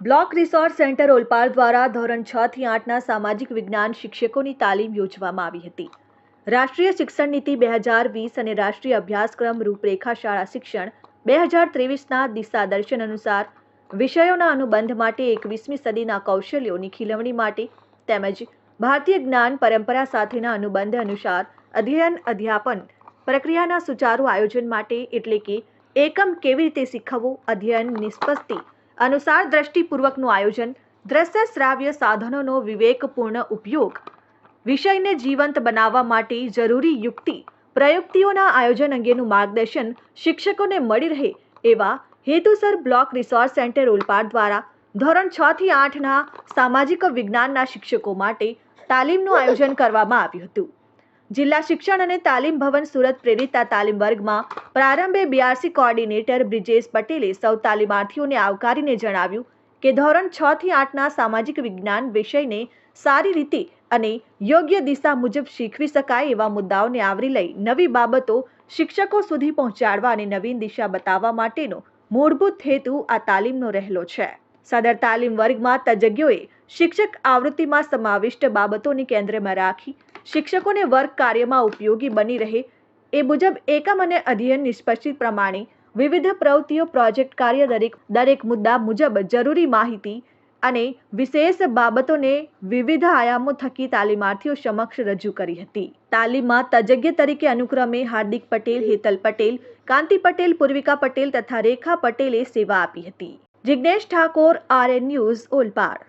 Block resort centre Olpad દ્વારા ધોરણ છ થી આઠના સામાજિક વિજ્ઞાન શિક્ષકોની તાલીમ યોજવામાં આવી હતી. રાષ્ટ્રીય શિક્ષણ નીતિ બે હજાર વીસ અને રાષ્ટ્રીય અભ્યાસક્રમ રૂપરેખા શાળા શિક્ષણ બે હજાર ત્રેવીસના દિશા દર્શન અનુસાર વિષયોના અનુબંધ માટે એકવીસમી સદીના કૌશલ્યોની ખીલવણી માટે તેમજ ભારતીય જ્ઞાન પરંપરા સાથેના અનુબંધ અનુસાર અધ્યયન, અધ્યાપન પ્રક્રિયાના સુચારુ આયોજન માટે એટલે કે એકમ કેવી રીતે શીખવવું, અધ્યયન, નિષ્પત્તિ અનુસાર દ્રષ્ટિપૂર્વકનું આયોજન, દ્રશ્ય શ્રાવ્ય સાધનોનો વિવેકપૂર્ણ ઉપયોગ, વિષયને જીવંત બનાવવા માટે જરૂરી યુક્તિ, પ્રયુક્તિઓના આયોજન અંગેનું માર્ગદર્શન શિક્ષકોને મળી રહે એવા હેતુસર બ્લોક રિસોર્સ સેન્ટર ઓલપાડ દ્વારા ધોરણ છ થી આઠના સામાજિક વિજ્ઞાનના શિક્ષકો માટે તાલીમનું આયોજન કરવામાં આવ્યું હતું. જિલ્લા શિક્ષણ અને તાલીમ ભવન સુરત પ્રેરિતા તાલીમ વર્ગમાં પ્રારંભે બીઆરસી કોઓર્ડિનેટર બ્રિજેશ પટેલે સૌ તાલીમાર્થીઓને આવકારીને જણાવ્યું કે ધોરણ છ થી આઠના સામાજિક વિજ્ઞાન વિષયને સારી રીતે અને યોગ્ય દિશા મુજબ શીખવી શકાય એવા મુદ્દાઓને આવરી લઈ નવી બાબતો શિક્ષકો સુધી પહોંચાડવા અને નવીન દિશા બતાવવા માટેનો મૂળભૂત હેતુ આ તાલીમનો રહેલો છે. સદર તાલીમ વર્ગમાં તજજ્ઞોએ શિક્ષક આવૃત્તિમાં સમાવિષ્ટ બાબતોને કેન્દ્રમાં રાખી શિક્ષકોને વર્ગ કાર્યમાં ઉપયોગી બની રહે એ મુજબ એકમ અને અધ્યયન નિષ્પક્ષિત પ્રમાણે વિવિધ પ્રવૃત્તિઓ પ્રોજેક્ટ કાર્ય દરેક દરેક મુદ્દા મુજબ જરૂરી માહિતી અને વિશેષ બાબતોને વિવિધ આયામો થકી તાલીમાર્થીઓ સમક્ષ રજૂ કરી હતી. તાલીમમાં તજજ્ઞ તરીકે અનુક્રમે હાર્દિક પટેલ, હેતલ પટેલ, કાંતિ પટેલ, પૂર્વિકા પટેલ તથા રેખા પટેલે સેવા આપી હતી. Jignesh Thakor R N news, Olpad.